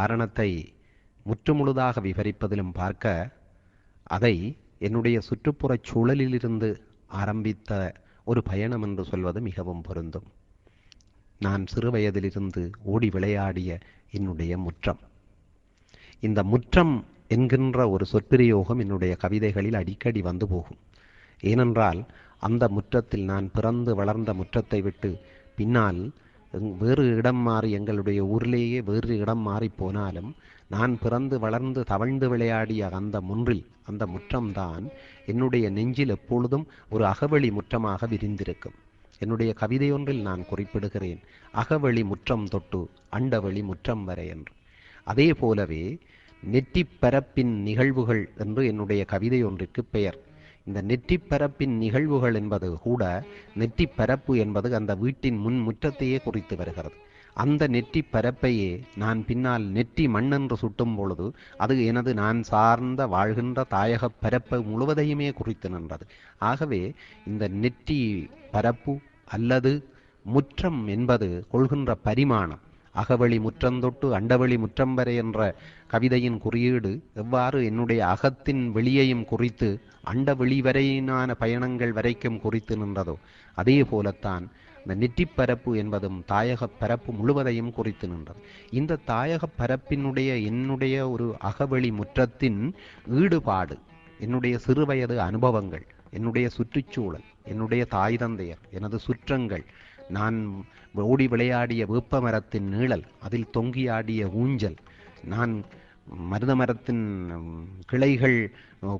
காரணத்தை முற்றுமுழுதாக விவரிப்பதிலும் பார்க்க அதை என்னுடைய சுற்றுப்புறச் சூழலிலிருந்து ஆரம்பித்த ஒரு பயணம் என்று சொல்வது மிகவும் பொருந்தும். நான் சிறுவயதிலிருந்து ஓடி விளையாடிய என்னுடைய முற்றம். இந்த முற்றம் என்கின்ற ஒரு சொற்பிரயோகம் என்னுடைய கவிதைகளில் அடிக்கடி வந்து போகும். ஏனென்றால் அந்த முற்றத்தில் நான் பிறந்து வளர்ந்த முற்றத்தை விட்டு பின்னால் வேறு இடம் மாறி எங்களுடைய ஊரிலேயே வேறு இடம் மாறி போனாலும் நான் பிறந்து வளர்ந்து தவழ்ந்து விளையாடிய அந்த முன்றில் அந்த முற்றம்தான் என்னுடைய நெஞ்சில் எப்பொழுதும் ஒரு அகவழி முற்றமாக விரிந்திருக்கும். என்னுடைய கவிதையொன்றில் நான் குறிப்பிடுகிறேன் அகவழி முற்றம் தொட்டு அண்டவழி முற்றம் வரை என்று. அதே போலவே நெற்றிப் பரப்பின் நிகழ்வுகள் என்று என்னுடைய கவிதை ஒன்றிற்கு பெயர். இந்த நெற்றிப்பரப்பின் நிகழ்வுகள் என்பது கூட நெற்றி பரப்பு என்பது அந்த வீட்டின் முன் முற்றத்தையே குறித்து வருகிறது. அந்த நெற்றி பரப்பையே நான் பின்னால் நெற்றி மண் என்று சுட்டும் பொழுது அது எனது நான் சார்ந்த வாழ்கின்ற தாயக பரப்பு முழுவதையுமே குறித்து நின்றது. ஆகவே இந்த நெற்றி பரப்பு அல்லது முற்றம் என்பது கொள்கின்ற பரிமாணம் அகவழி முற்றந்தொட்டு அண்டவழி முற்றம் வரை என்ற கவிதையின் குறியீடு எவ்வாறு என்னுடைய அகத்தின் வெளியையும் குறித்து அண்டவெளி வரையினான பயணங்கள் வரைக்கும் குறித்து நின்றதோ அதே போலத்தான் இந்த நெற்றிப்பரப்பு என்பதும் தாயகப் பரப்பு முழுவதையும் குறித்து நின்றது. இந்த தாயகப் பரப்பினுடைய என்னுடைய ஒரு அகவழி முற்றத்தின் ஈடுபாடு என்னுடைய சிறுவயது அனுபவங்கள் என்னுடைய சுற்றுச்சூழல் என்னுடைய தாய் தந்தையர் எனது சுற்றங்கள் நான் ஓடி விளையாடிய வேப்ப மரத்தின் நீழல் அதில் தொங்கியாடிய ஊஞ்சல் நான் மருத மரத்தின் கிளைகள்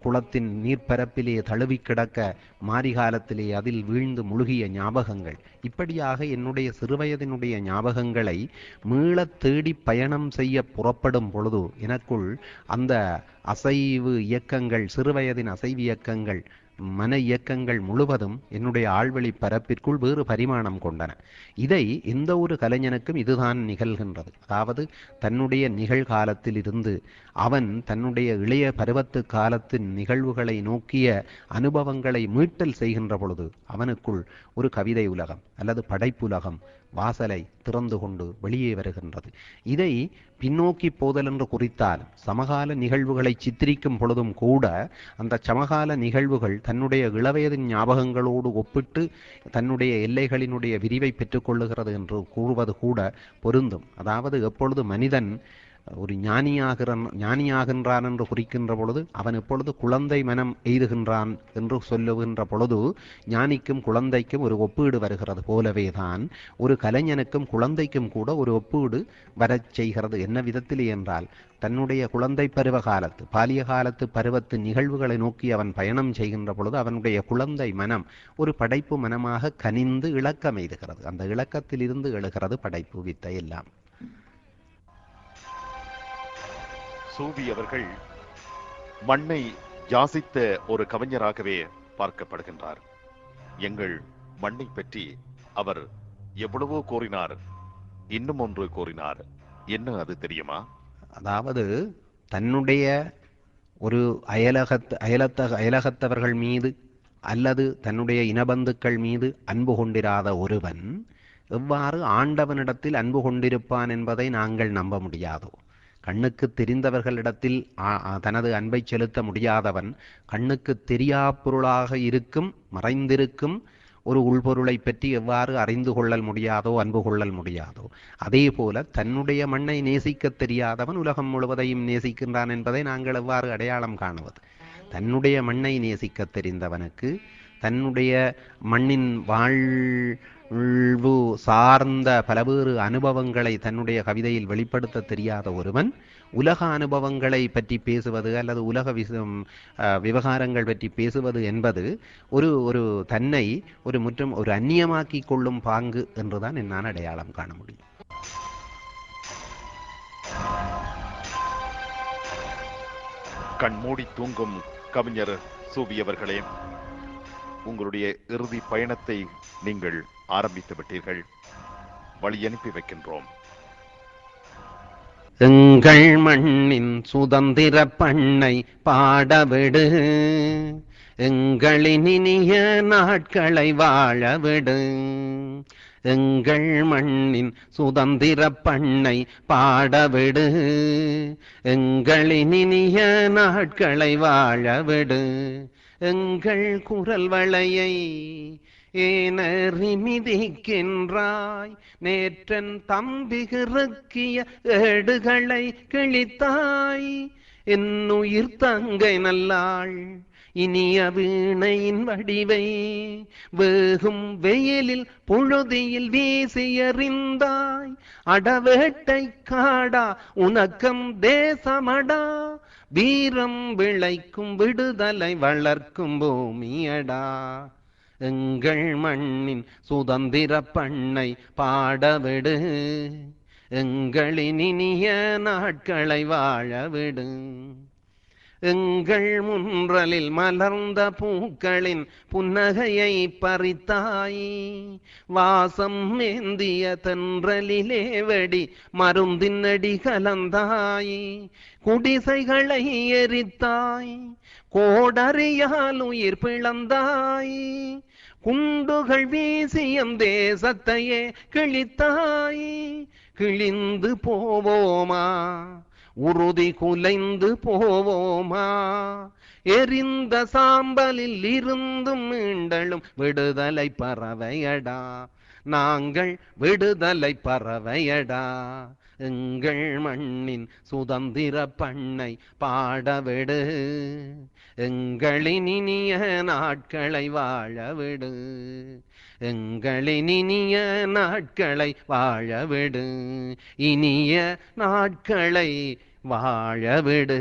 குளத்தின் நீர்ப்பரப்பிலே தழுவி கிடக்க மாரிகாலத்திலே அதில் வீழ்ந்து முழுகிய ஞாபகங்கள். இப்படியாக என்னுடைய சிறுவயதினுடைய ஞாபகங்களை மீளத் தேடி பயணம் செய்ய புறப்படும் பொழுது எனக்குள் அந்த அசைவு இயக்கங்கள் சிறுவயதின் அசைவு இயக்கங்கள் மன இயக்கங்கள் முழுவதும் என்னுடைய ஆழ்வழி பரப்பிற்குள் வேறு பரிமாணம் கொண்டன. இதை எந்த ஒரு கலைஞனுக்கும் இதுதான் நிகழ்கின்றது. அதாவது தன்னுடைய நிகழ்காலத்தில் இருந்து அவன் தன்னுடைய இளைய பருவத்து காலத்தின் நிகழ்வுகளை நோக்கிய அனுபவங்களை மீட்டல் செய்கின்ற பொழுது அவனுக்குள் ஒரு கவிதை உலகம் அல்லது படைப்புலகம் வாசலை திறந்து கொண்டு வெளியே வருகின்றது. இதை பின்னோக்கி போதல் என்று குறித்தால் சமகால நிகழ்வுகளை சித்தரிக்கும் பொழுதும் கூட அந்த சமகால நிகழ்வுகள் தன்னுடைய இளவயதின் ஞாபகங்களோடு ஒப்பிட்டு தன்னுடைய எல்லைகளினுடைய விரிவை பெற்றுக்கொள்ளுகிறது என்று கூறுவது கூட பொருந்தும். அதாவது எப்பொழுது மனிதன் ஒரு ஞானியாகிறான் ஞானியாகின்றான் என்று குறிக்கின்ற பொழுது அவன் எப்பொழுது குழந்தை மனம் எய்துகின்றான் என்று சொல்லுகின்ற பொழுது ஞானிக்கும் குழந்தைக்கும் ஒரு ஒப்பீடு வருகிறது போலவே தான் ஒரு கலைஞனுக்கும் குழந்தைக்கும் கூட ஒரு ஒப்பீடு வரச் செய்கிறது என்ன விதத்தில் என்றால் தன்னுடைய குழந்தை பருவ காலத்து பாலிய காலத்து பருவத்து நிகழ்வுகளை நோக்கி அவன் பயணம் செய்கின்ற பொழுது அவனுடைய குழந்தை மனம் ஒரு படைப்பு மனமாக கனிந்து இலக்கம் எய்துகிறது அந்த இளக்கத்திலிருந்து எழுகிறது படைப்பு வித்தை எல்லாம். சூவி அவர்கள் மண்ணை யாசித்த ஒரு கவிஞராகவே பார்க்கப்படுகின்றார். எங்கள் மண்ணை பற்றி அவர் எவ்வளவோ கூறினார் இன்னும் ஒன்று கூறினார். என்ன அது தெரியுமா? அதாவது தன்னுடைய ஒரு அயலகத் அயலத்த அயலகத்தவர்கள் மீது அல்லது தன்னுடைய இனபந்துக்கள் மீது அன்பு கொண்டிராத ஒருவன் எவ்வாறு ஆண்டவனிடத்தில் அன்பு கொண்டிருப்பான் என்பதை நாங்கள் நம்ப முடியாதோ? கண்ணுக்கு தெரிந்தவர்களிடத்தில் தனது அன்பை செலுத்த முடியாதவன் கண்ணுக்கு தெரியா பொருளாக இருக்கும் மறைந்திருக்கும் ஒரு உள்பொருளை பற்றி எவ்வாறு அறிந்து கொள்ளல் முடியாதோ அன்பு கொள்ளல் முடியாதோ. அதே போல தன்னுடைய மண்ணை நேசிக்கத் தெரியாதவன் உலகம் முழுவதையும் நேசிக்கின்றான் என்பதை நாங்கள் எவ்வாறு அடையாளம் காணுவது? தன்னுடைய மண்ணை நேசிக்கத் தெரிந்தவனுக்கு தன்னுடைய மண்ணின் வாழ் உள்வு சார்ந்த பலவேறு அனுபவங்களை தன்னுடைய கவிதையில் வெளிப்படுத்த தெரியாத ஒருவன் உலக அனுபவங்களை பற்றி பேசுவது அல்லது உலக விசம் விவகாரங்கள் பற்றி பேசுவது என்பது ஒரு ஒரு தன்னை ஒரு முற்றும் ஒரு அந்நியமாக்கி கொள்ளும் பாங்கு என்றுதான் என்னால் அடையாளம் காண முடியும். கண்மூடி தூங்கும் கவிஞர் சூவி அவர்களே. உங்களுடைய இறுதி பயணத்தை நீங்கள் ஆரம்பித்து விட்டீர்கள். வழி அனுப்பி வைக்கின்றோம். எங்கள் மண்ணின் சுதந்திர பண்ணை பாடவிடு எங்களின் இனிய நாட்களை வாழவிடு எங்கள் மண்ணின் சுதந்திர பண்ணை பாடவிடு எங்களின் இனிய நாட்களை வாழவிடு எங்கள் குரல் வளையை ஏனறி நேற்றன் தம்பிகிறுக்கிய ஏடுகளை கிழித்தாய். என்னுயிர் தங்கை நல்லாள் இனிய வீணையின் வடிவை. வேகும் வெயிலில் புழுதியில் வீசி எறிந்தாய் அடவேட்டை காடா உனக்கம் தேசமடா. வீரம் விளைக்கும் விடுதலை வளர்க்கும் பூமியடா. எங்கள் மண்ணின் சுதந்திர பண்ணை பாடவிடு. எங்களின் இனிய நாட்களை வாழவிடு. எங்கள் முன்றலில் மலர்ந்த பூக்களின் புன்னகையை பறித்தாய். வாசம் ஏந்திய தென்றலிலே வெடி மருந்தின்னடி கலந்தாய். குடிசைகளை எரித்தாய். கோடறியால் உயிர் பிளந்தாய். குண்டுகள் வீசியம் தேசத்தையே கிழித்தாய். கிழிந்து போவோமா? உறுதி குலைந்து போவோமா? எரிந்த சாம்பலில் இருந்தும் மீண்டலும் விடுதலை பறவையடா. நாங்கள் விடுதலை பறவையடா. எங்கள் மண்ணின் சுதந்திர பண்ணை பாடவிடு எங்களின் இனிய நாட்களை வாழவிடு எங்களின் இனிய நாட்களை வாழவிடு இனிய நாட்களை வாழவிடு